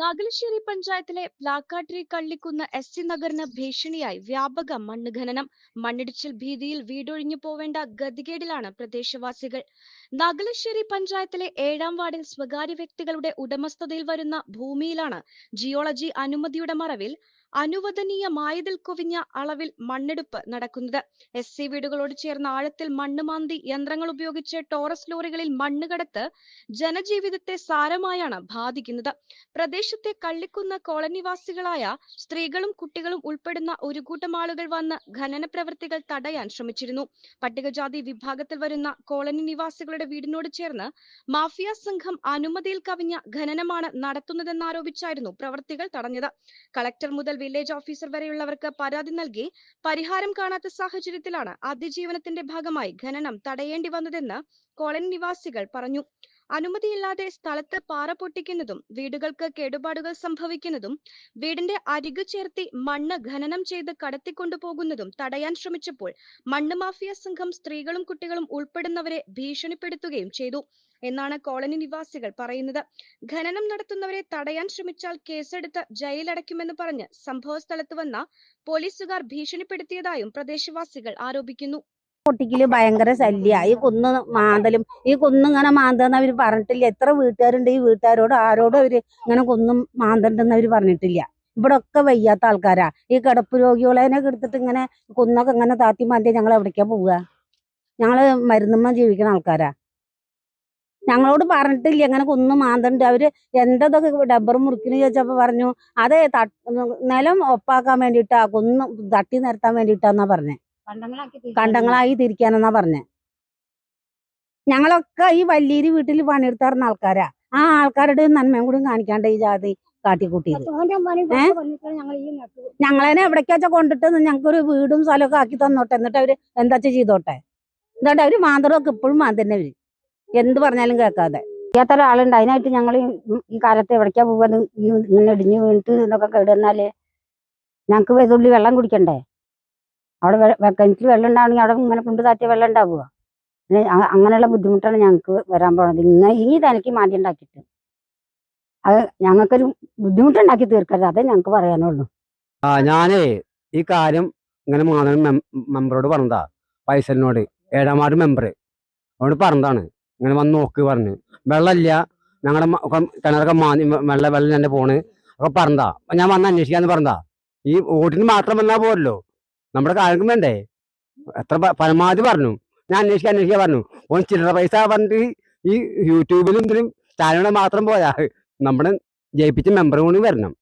നാഗലശ്ശേരി പഞ്ചായത്തിലെ പ്ലാക്കാട്ടിരി Kallikkunnu S C നഗറിന് ഭീഷണിയായി വ്യാപക മണ്ണ് ഖനനം മണ്ണിടിച്ചിൽ ഭീതിയിൽ വീടൊഴിഞ്ഞു പോവേണ്ട ഗതികേടിലാണ് പ്രദേശവാസികൾ. നാഗലശ്ശേരി പഞ്ചായത്തിലെ ഏഴാം വാർഡിൽ സ്വകാര്യ വ്യക്തികളുടെ ഉടമസ്ഥതയിൽ വരുന്ന ഭൂമിയിലാണ് ജിയോളജി അനുമതിയുടെ മറവിൽ അനുവദനീയമായതിൽ കുവിഞ്ഞ അളവിൽ മണ്ണെടുപ്പ് നടക്കുന്നത്. എസ് സി വീടുകളോട് ചേർന്ന ആഴത്തിൽ മണ്ണ് മാന്തി യന്ത്രങ്ങൾ ഉപയോഗിച്ച് ടോറസ് ലോറികളിൽ മണ്ണ് കടത്ത് ജനജീവിതത്തെ സാരമായാണ് ബാധിക്കുന്നത്. പ്രദേശത്തെ കള്ളിക്കുന്ന കോളനിവാസികളായ സ്ത്രീകളും കുട്ടികളും ഉൾപ്പെടുന്ന ഒരു കൂട്ടം ആളുകൾ വന്ന് ഖനന പ്രവൃത്തികൾ തടയാൻ ശ്രമിച്ചിരുന്നു. പട്ടികജാതി വിഭാഗത്തിൽ വരുന്ന കോളനി നിവാസികളുടെ വീടിനോട് ചേർന്ന് മാഫിയ സംഘം അനുമതിയിൽ കവിഞ്ഞ ഖനനമാണ് നടത്തുന്നതെന്നാരോപിച്ചായിരുന്നു പ്രവൃത്തികൾ തടഞ്ഞത്. കളക്ടർ മുതൽ വില്ലേജ് ഓഫീസർ വരെയുള്ളവർക്ക് പരാതി നൽകി പരിഹാരം കാണാത്ത സാഹചര്യത്തിലാണ് അതിജീവനത്തിന്റെ ഭാഗമായി ഖനനം തടയേണ്ടി വന്നതെന്ന് കോളനി നിവാസികൾ പറഞ്ഞു. അനുമതിയില്ലാതെ സ്ഥലത്ത് പാറ പൊട്ടിക്കുന്നതും വീടുകൾക്ക് കേടുപാടുകൾ സംഭവിക്കുന്നതും വീടിന്റെ അരികു ചേർത്തി മണ്ണ് ഖനനം ചെയ്ത് കടത്തിക്കൊണ്ടുപോകുന്നതും തടയാൻ ശ്രമിച്ചപ്പോൾ മണ്ണ് മാഫിയ സംഘം സ്ത്രീകളും കുട്ടികളും ഉൾപ്പെടുന്നവരെ ഭീഷണിപ്പെടുത്തുകയും ചെയ്തു എന്നാണ് കോളനി നിവാസികൾ പറയുന്നത്. ഖനനം നടത്തുന്നവരെ തടയാൻ ശ്രമിച്ചാൽ കേസെടുത്ത് ജയിലടയ്ക്കുമെന്ന് പറഞ്ഞ് സംഭവ സ്ഥലത്ത് വന്ന പോലീസുകാർ ഭീഷണിപ്പെടുത്തിയതായും പ്രദേശവാസികൾ ആരോപിക്കുന്നു. പൊട്ടിക്കൽ ഭയങ്കര ശല്യ. ഈ കുന്ന് മാന്തലും ഈ കുന്ന് ഇങ്ങനെ മാന്തെന്ന് അവർ പറഞ്ഞിട്ടില്ല. എത്ര വീട്ടുകാരുണ്ട് ഈ വീട്ടുകാരോട്? ആരോടും അവർ ഇങ്ങനെ കുന്നും മാന്തണ്ടെന്ന് അവർ പറഞ്ഞിട്ടില്ല. ഇവിടെ ഒക്കെ വയ്യാത്ത ആൾക്കാരാ. ഈ കിടപ്പ് രോഗികളെ എടുത്തിട്ട് ഇങ്ങനെ കുന്നൊക്കെ ഇങ്ങനെ താത്തി മാറ്റി ഞങ്ങൾ എവിടേക്കാ പോവുക? ഞങ്ങൾ മരുന്നുമ്മ ജീവിക്കുന്ന ആൾക്കാരാ. ഞങ്ങളോട് പറഞ്ഞിട്ടില്ല. ഇങ്ങനെ കുന്ന് മാന്തണ്ട്. അവർ എന്തതൊക്കെ ഡബ്ബർ മുറിക്കുന്നു ചോദിച്ചപ്പോ പറഞ്ഞു അത് നിലം ഒപ്പാക്കാൻ വേണ്ടിയിട്ടാ കുന്ന് തട്ടി നിരത്താൻ വേണ്ടിയിട്ടാന്നാ പറഞ്ഞേ. കണ്ടങ്ങളായി തിരിക്കാനെന്നാ പറഞ്ഞേ. ഞങ്ങളൊക്കെ ഈ വല്യേരി വീട്ടിൽ പണിയെടുത്താറുന്ന ആൾക്കാരാ. ആ ആൾക്കാരുടെ നന്മയും കൂടി കാണിക്കാണ്ട് ഈ ജാതി കാട്ടിക്കൂട്ടിയത്. ഏ? ഞങ്ങളതിനെ എവിടേക്കാച്ചാ കൊണ്ടിട്ട് ഞങ്ങൾക്കൊരു വീടും സ്ഥലമൊക്കെ ആക്കി തന്നോട്ടെ. എന്നിട്ട് അവർ എന്താ ചെയ്തോട്ടെ? എന്താണ്ട് അവർ മാന്തറൊക്കെ ഇപ്പോഴും മാന്തന്നെ അവർ എന്ത് പറഞ്ഞാലും കേൾക്കാതെ. ചെയ്യാത്ത ഒരാളുണ്ട്. അതിനായിട്ട് ഞങ്ങൾ ഈ കാലത്ത് എവിടേക്കാ പോവാൻ ഇങ്ങനെ ഇടിഞ്ഞു വീണിട്ട് ഇതൊക്കെ കേടുവന്നാൽ ഞങ്ങക്ക് വെതുള്ളി വെള്ളം കുടിക്കണ്ടേ? അവിടെ കിണറ്റിൽ വെള്ളം ഉണ്ടാവണമെങ്കിൽ അവിടെ ഇങ്ങനെ കൊണ്ട് താറ്റിയ വെള്ളം ഉണ്ടാവുക. അങ്ങനെയുള്ള ബുദ്ധിമുട്ടാണ് ഞങ്ങൾക്ക് വരാൻ പോണത്. ഇങ്ങനെ ഇനി തനിക്ക് മാറ്റി ഉണ്ടാക്കിയിട്ട്. അത് ഞങ്ങൾക്കൊരു ബുദ്ധിമുട്ടുണ്ടാക്കി തീർക്കരുത്. അതേ ഞങ്ങൾക്ക് പറയാനുള്ളൂ. ആ ഞാനേ ഈ കാര്യം ഇങ്ങനെ മാധവൻ മെമ്പറോട് പറഞ്ഞതാ. പൈസലിനോട്. ഏഴാം വാർഡ് മെമ്പർ അവനോട് പറഞ്ഞതാണ്. ഇങ്ങനെ വന്ന് നോക്ക് പറഞ്ഞു. വെള്ളമില്ല. ഞങ്ങളുടെ കിണറൊക്കെ മാന്തി വെള്ളം വെള്ള തന്നെ പോണ്. ഒക്കെ പറഞ്ഞതാ. ഞാൻ വന്ന് അന്വേഷിക്കാന്ന് പറഞ്ഞതാ. ഈ വോട്ടിന് മാത്രം വന്നാ പോരല്ലോ. നമ്മുടെ കാര്യം വേണ്ടേ? എത്ര പരമാവധി പറഞ്ഞു. ഞാൻ അന്വേഷിക്കാൻ അന്വേഷിക്കാൻ പറഞ്ഞു. ഓൻ ചില്ലറ പൈസ പറഞ്ഞിട്ട് ഈ യൂട്യൂബിലും ഇതിലും ചാനലിലും മാത്രം പോയാ നമ്മുടെ ജയിപ്പിച്ച മെമ്പറും കൂടി വരണം.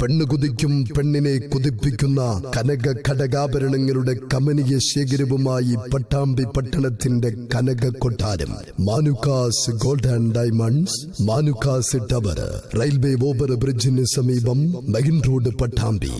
പെണ്ണ് കുതിക്കും പെണ്ണിനെ കുതിപ്പിക്കുന്ന കനക ഘടകാഭരണങ്ങളുടെ കമനീയ ശേഖരവുമായി പട്ടാമ്പി പട്ടണത്തിന്റെ കനക കൊട്ടാരം. Manukkas gold and diamonds Manukkas tower railway over ബ്രിഡ്ജിന് സമീപം മെയിൻ റോഡ് പട്ടാമ്പി.